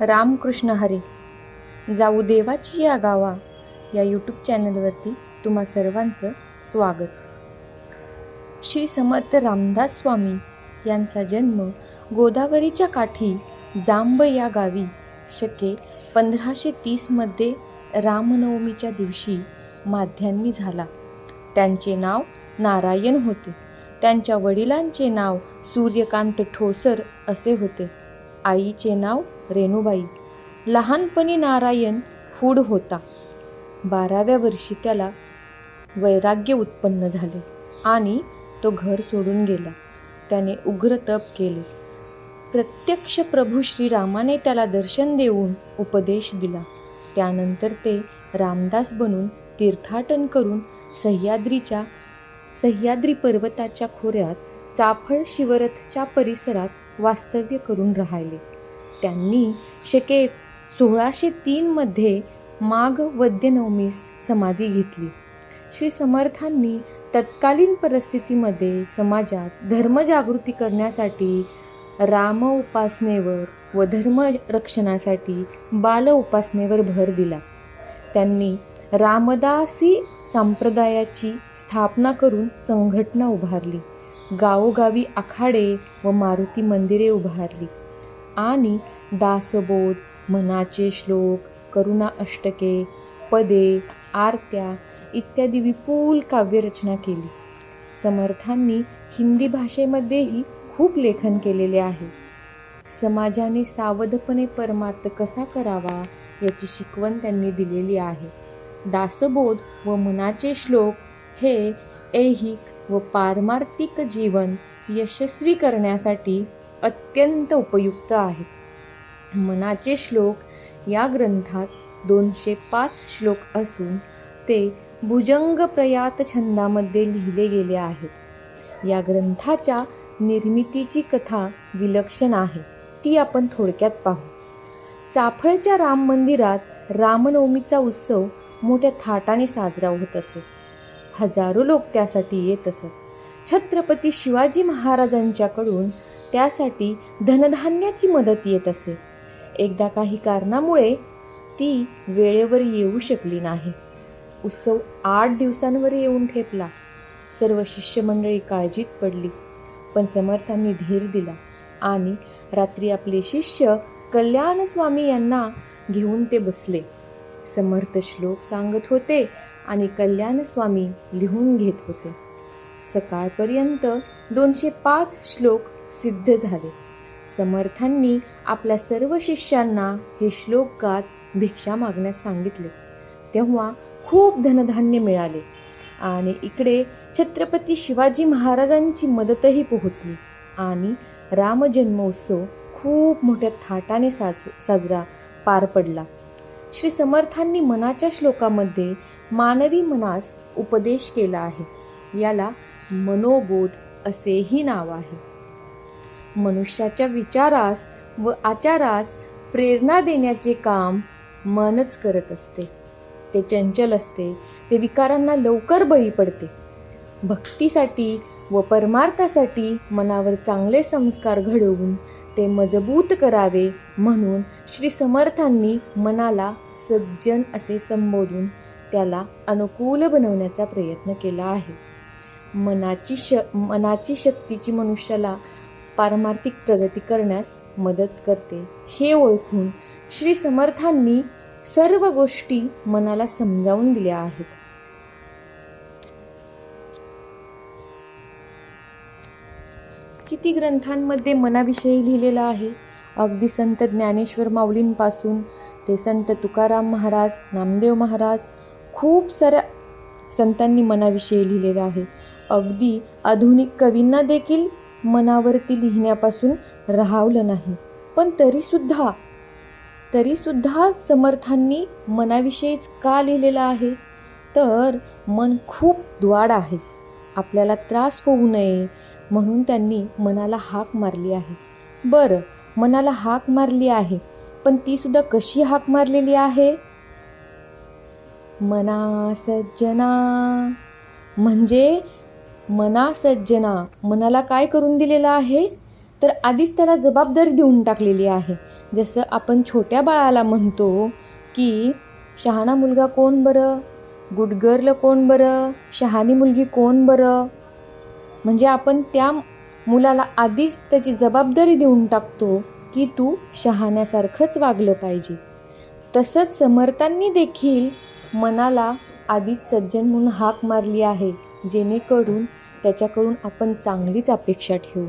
रामकृष्ण हरी. जाऊ देवाची या गावा. या यूट्यूब चॅनलवरती तुम्हा सर्वांचं स्वागत. श्री समर्थ रामदास स्वामी यांचा जन्म गोदावरीच्या काठी जांब या गावी शके पंधराशे तीसमध्ये रामनवमीच्या दिवशी माध्यांनी झाला. त्यांचे नाव नारायण होते. त्यांच्या वडिलांचे नाव सूर्यकांत ठोसर असे होते. आईचे नाव रेणुबाई. लहानपणी नारायण फूड होता. बाराव्या वर्षी त्याला वैराग्य उत्पन्न झाले आणि तो घर सोडून गेला. त्याने उग्र तप केले. प्रत्यक्ष प्रभू श्रीरामाने त्याला दर्शन देऊन उपदेश दिला. त्यानंतर ते रामदास बनून तीर्थाटन करून सह्याद्रीच्या सह्याद्री पर्वताच्या खोऱ्यात चाफळ शिवरथच्या परिसरात वास्तव्य करून राहिले. त्यांनी शके सोळाशे तीनमध्ये माघ वद्यनवमीस समाधी घेतली. श्री समर्थांनी तत्कालीन परिस्थितीमध्ये समाजात धर्मजागृती करण्यासाठी राम उपासनेवर व धर्म रक्षणासाठी बाल उपासनेवर भर दिला. त्यांनी रामदासी संप्रदायाची स्थापना करून संघटना उभारली. गावोगावी आखाडे व मारुती मंदिरे उभारली. आणि दासबोध मनाचे श्लोक करुणा अष्टके पदे आरत्या इत्यादी विपुल काव्यरचना केली. समर्थांनी हिंदी भाषेमध्येही खूप लेखन केलेले आहे. समाजाने सावधपणे परमार्थ कसा करावा याची शिकवण त्यांनी दिलेली आहे. दासबोध व मनाचे श्लोक हे ऐहिक व पारमार्थिक जीवन यशस्वी करण्यासाठी अत्यंत उपयुक्त आहेत. मनाचे श्लोक या ग्रंथात दोनशे पाच श्लोक असून ते भुजंग प्रयात छंदामध्ये लिहिले गेले आहेत. या ग्रंथाच्या निर्मितीची कथा विलक्षण आहे. ती आपण थोडक्यात पाहू. चाफळच्या राम मंदिरात रामनवमीचा उत्सव मोठ्या थाटाने साजरा होत असे. हजारो लोक त्यासाठी येत असत. छत्रपती शिवाजी महाराजांच्याकडून त्यासाठी धनधान्याची मदत येत असे. एकदा काही कारणामुळे ती वेळेवर येऊ शकली नाही. उत्सव आठ दिवसांवर येऊन ठेपला सर्व शिष्यमंडळी काळजीत पडली. पण समर्थांनी धीर दिला आणि रात्री आपले शिष्य कल्याण स्वामी यांना घेऊन ते बसले. समर्थ श्लोक सांगत होते आणि कल्याण स्वामी लिहून घेत होते. सकाळपर्यंत दोनशे पाच श्लोक सिद्ध झाले. समर्थांनी आपल्या सर्व शिष्यांना हे श्लोक गात भिक्षा मागण्यास सांगितले. तेव्हा खूप धनधान्य मिळाले आणि इकडे छत्रपती शिवाजी महाराजांची मदतही पोहोचली आणि रामजन्मोत्सव खूप मोठ्या थाटाने साज साजरा पार पडला. श्री समर्थांनी मनाच्या श्लोकामध्ये मानवी मनास उपदेश केला आहे. याला मनोबोध असेही नाव आहे. मनुष्याच्या विचारास व आचारास प्रेरणा देण्याचे काम मनच करत असते. ते चंचल असते ते विकारांना लवकर बळी पडते. भक्तीसाठी व परमार्थासाठी मनावर चांगले संस्कार घडवून ते मजबूत करावे म्हणून श्री समर्थांनी मनाला सज्जन असे संबोधून त्याला अनुकूल बनवण्याचा प्रयत्न केला आहे. मनाची श मनाची शक्तीची मनुष्याला पारमार्थिक प्रगती करण्यास मदत करते. हे ओळखून श्री समर्थांनी सर्व गोष्टी मनाला समजावून दिल्या आहेत. किती ग्रंथांमध्ये मनाविषयी लिहिलेलं आहे? अगदी संत ज्ञानेश्वर माऊलींपासून ते संत तुकाराम महाराज नामदेव महाराज खूप साऱ्या संतांनी मनाविषयी लिहिलेलं आहे. अगदी आधुनिक कवींना देखील मनावरती लिहिण्यापासून राहावलं नाही. पण तरीसुद्धा तरीसुद्धा समर्थांनी मनाविषयीच का लिहिलेलं आहे? तर मन खूप द्वाड आहे. आपल्याला त्रास होऊ नये म्हणून त्यांनी मनाला हाक मारली आहे. बरं मनाला हाक मारली आहे पण तीसुद्धा कशी हाक मारलेली आहे? मना सज्जना म्हणजे मना सज्जना मनाला काय करून दिलेलं आहे? तर आधीच त्याला जबाबदारी देऊन टाकलेली आहे. जसं आपण छोट्या बाळाला म्हणतो की शहाणा मुलगा कोण बरं? गुड गर्ल कोण बरं? शहाणी मुलगी कोण बरं? म्हणजे आपण त्या मुलाला आधीच त्याची जबाबदारी देऊन टाकतो की तू शहाण्यासारखंच वागलं पाहिजे. तसंच समर्थांनी देखील मनाला आधीच सज्जन म्हणून हाक मारली आहे. जेणेकरून त्याच्याकडून आपण चांगलीच अपेक्षा ठेवू.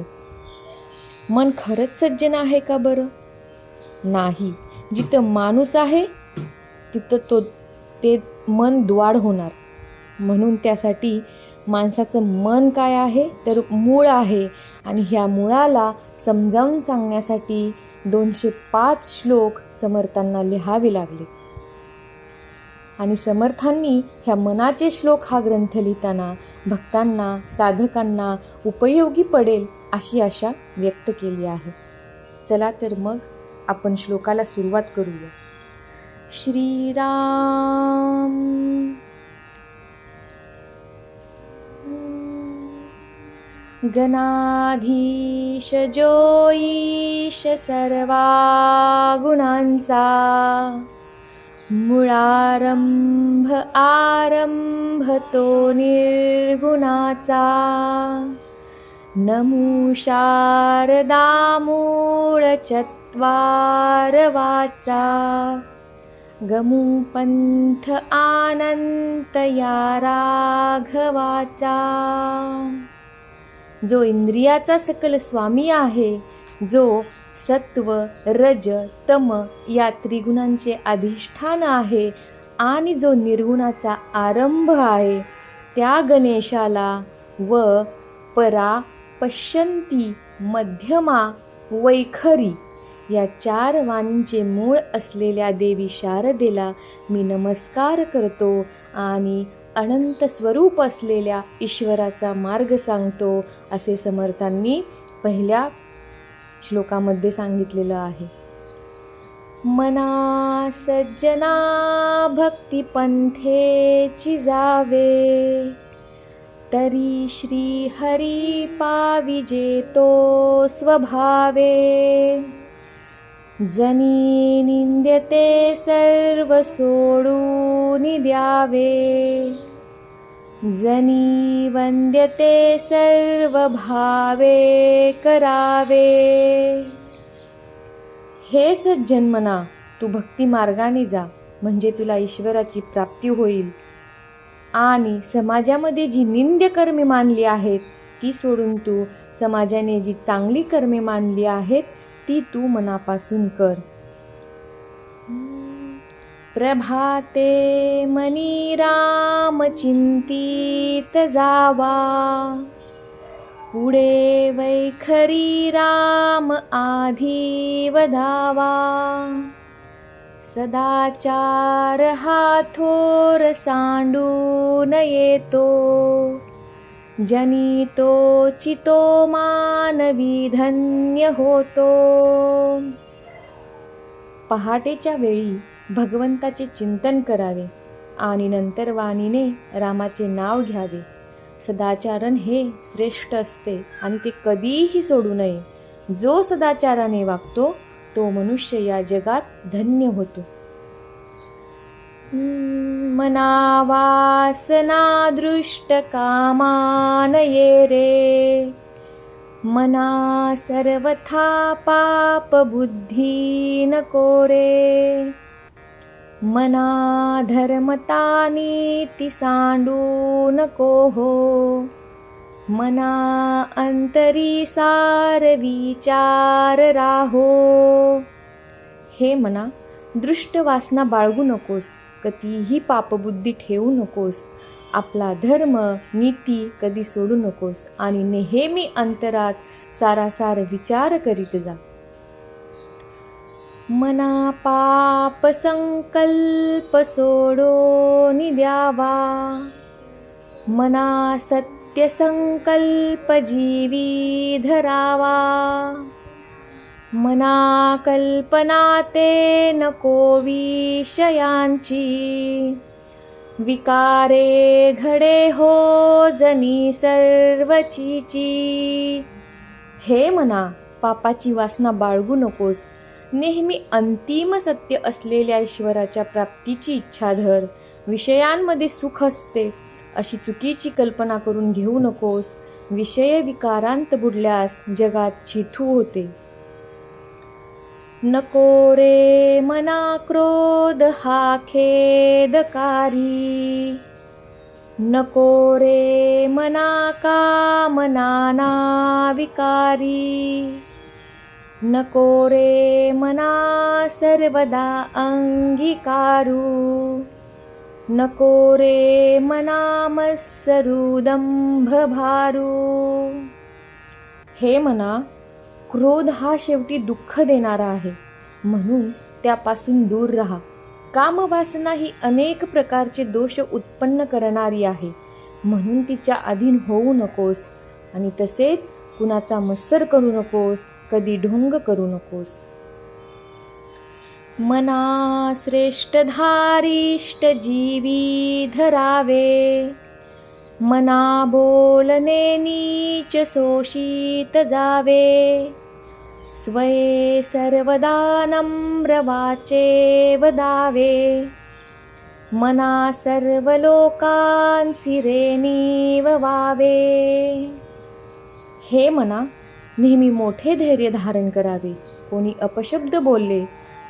मन खरंच सज्जन आहे का बरं? नाही. जिथं माणूस आहे तिथं तो ते मन द्वाड होणार. म्हणून त्यासाठी माणसाचं मन काय आहे तर मूळ आहे. आणि ह्या मुळाला समजावून सांगण्यासाठी दोनशे पाच श्लोक समर्थांना लिहावे लागले. आणि समर्थांनी ह्या मनाचे श्लोक हा ग्रंथ लिहिताना भक्तांना साधकांना उपयोगी पडेल अशी आशा व्यक्त केली आहे. चला तर मग आपण श्लोकाला सुरुवात करूया. श्रीराम. गणाधीश जोईश सर्वा गुणांचा मुळारंभ आरंभ तो निर्गुणाचा. नमू शारदामूळ चत्वार वाचा गमुपंथ आनंत या राघवाचा जो इंद्रियाचा सकल स्वामी आहे जो सत्व रज तम या त्रिगुणांचे अधिष्ठान आहे आणि जो निर्गुणाचा आरंभ आहे त्या गणेशाला व परा पश्यंती मध्यमा वैखरी या चार वाणींचे मूळ असलेल्या देवी शारदेला मी नमस्कार करतो आणि अनंत स्वरूप असलेल्या ईश्वराचा मार्ग सांगतो असे समर्थांनी पहिल्या श्लोकामध्ये सांगितलेलं आहे. मना सज्जना भक्तिपंथेची जावे तरी श्री हरी पाविजेतो स्वभावे. जनी निंद्यते सर्व सोडून द्यावे. जनी वंद्यते सर्व भावे करावे. हे सज्जन्मना तू भक्ती मार्गाने जा म्हणजे तुला ईश्वराची प्राप्ती होईल. आणि समाजामध्ये जी निंद्य कर्मे मानली आहेत ती सोडून तू समाजाने जी चांगली कर्मे मानली आहेत ती तू मनापासून कर. प्रभाते मनी राम जावा. पुढे वैखरी राम आधी वधावा सदाचार हा थोर सांडून येतो. जनितो चितो मानवी धन्य होतो. पहाटेच्या वेळी भगवंताचे चिंतन करावे आणि नंतर वाणीने रामाचे नाव घ्यावे. सदाचारण हे श्रेष्ठ असते आणि ते कधीही सोडू नये. जो सदाचाराने वागतो तो मनुष्य या जगात धन्य होतो. मना दृष्ट कामान ये रे. मना सर्वथा पाप बुद्धी नको रे. मना धर्मता नीती सांडू नको हो मना अंतरी सार विचार राहो हे मना दृष्ट वासना बाळगू नकोस कधीही पापबुद्धी ठेवू नकोस आपला धर्म नीती कधी सोडू नकोस आणि नेहमी अंतरात सारासार विचार करीत जा. मना पाप संकल्प सोडो द्यावा मना सत्य संकल्प जीवी धरावा मना कल्पना ते नको विषयांची विकारे घडे हो जनी सर्वचीची. हे मना पापाची वासना बाळगू नकोस. नेहमी अंतिम सत्य असलेल्या ईश्वराच्या प्राप्तीची इच्छा धर. विषयांमध्ये सुख असते. अशी चुकीची कल्पना करून घेऊ नकोस. विषय विकारांत बुडल्यास जगात छिथू होते. नको रे मना क्रोध हा खेदकारी. नको रे मना का मनाना विकारी. नको रे मना सर्वदा अंगीकारू। नको रे मना भारू हे मना क्रोध हा शेवटी दुःख देणारा आहे. म्हणून त्यापासून दूर राहा. कामवासना ही अनेक प्रकारचे दोष उत्पन्न करणारी आहे. म्हणून तिच्या अधीन होऊ नकोस आणि तसेच कुणाचा मत्सर करू नकोस. कधी ढोंग करू नकोस. मना श्रेष्ठ धारिष्ट जीवी धरावे. मना बोलने नीच शोषित जावे. स्वये सर्वदा नम्र वाचे वदावे मना सर्व लोकांसिरेणी वावे. हे मना नेहमी मोठे धैर्य धारण करावे. कोणी अपशब्द बोलले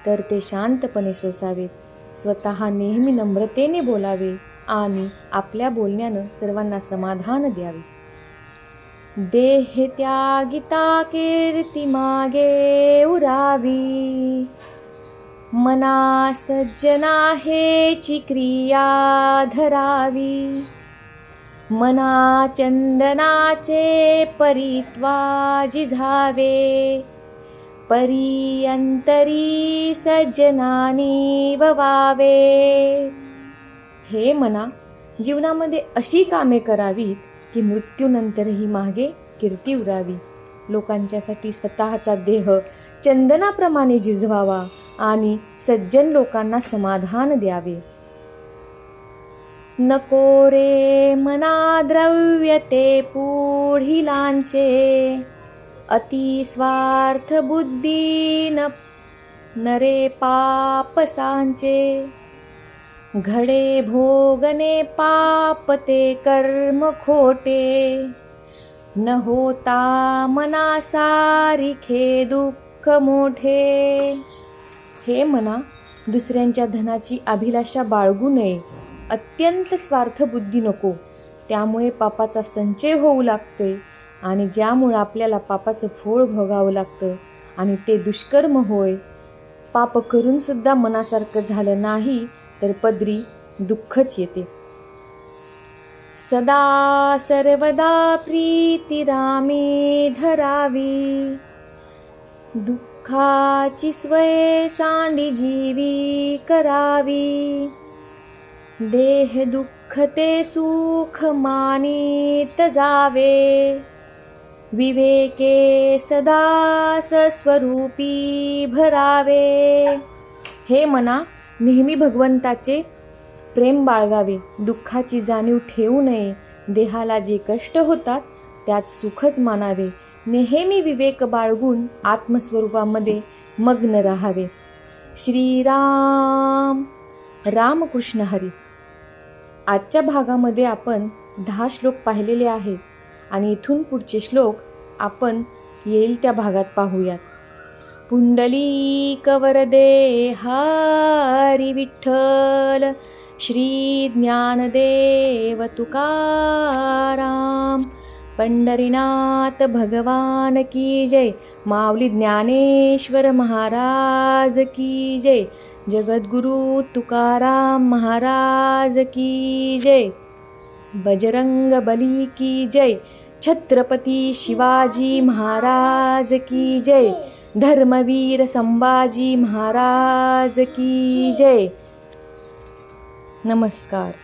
तर ते शांतपणे सोसावेत. स्वतः नेहमी नम्रतेने बोलावे आणि आपल्या बोलण्यानं सर्वांना समाधान द्यावे. देह त्यागिता कीर्ती मागे उरावी. मना सज्जना हेची क्रिया धरावी. मना चंदनाचे परित्वा जिझावे परियंतरी सज्जनानी ववावे हे मना जीवनामध्ये अशी कामे करावीत की मृत्यूनंतरही मागे कीर्ती उरावी. लोकांच्यासाठी स्वतःचा देह चंदनाप्रमाणे जिजवावा आणि सज्जन लोकांना समाधान द्यावे. नको रे मना द्रव्य ते पुढिलांचे. अति स्वार्थ बुद्धी न नरे पापसांचे. घडे भोगने पाप ते कर्म खोटे. न होता मना सारिखे दुःख मोठे. हे मना दुसऱ्यांच्या धनाची अभिलाषा बाळगू नये. अत्यंत स्वार्थबुद्धी नको. त्यामुळे पापाचा संचय होऊ लागते आणि ज्यामुळे आपल्याला पापाचं फोळ भोगावं लागतं आणि ते दुष्कर्म होय. पाप करूनसुद्धा मनासारखं झालं नाही तर पदरी दुःखच येते. सदा सर्वदा प्रीती रामे धरावी. दुःखाची स्वय सांडी जीवी करावी. देह दुःख ते सुख मानित जावे. विवेके सदा सस्वरूपी भरावे. हे मना नेहमी भगवंताचे प्रेम बाळगावे. दुःखाची जाणीव ठेवू नये. देहाला जे कष्ट होतात त्यात सुखच मानावे. नेहमी विवेक बाळगून आत्मस्वरूपामध्ये मग्न राहावे. श्रीराम रामकृष्ण हरी. आजच्या भागामध्ये आपण दहा श्लोक पाहिलेले आहेत आणि इथून पुढचे श्लोक आपण येईल त्या भागात पाहूयात. पुंडली कवरदे हरी विठ्ठल श्री ज्ञानदेव तुकाराम पंढरीनाथ भगवान की जय माऊली ज्ञानेश्वर महाराज की जय जगद्गुरु तुकाराम महाराज की जय। बजरंग बली की जय। छत्रपती शिवाजी महाराज की जय। धर्मवीर संभाजी महाराज की जय। नमस्कार।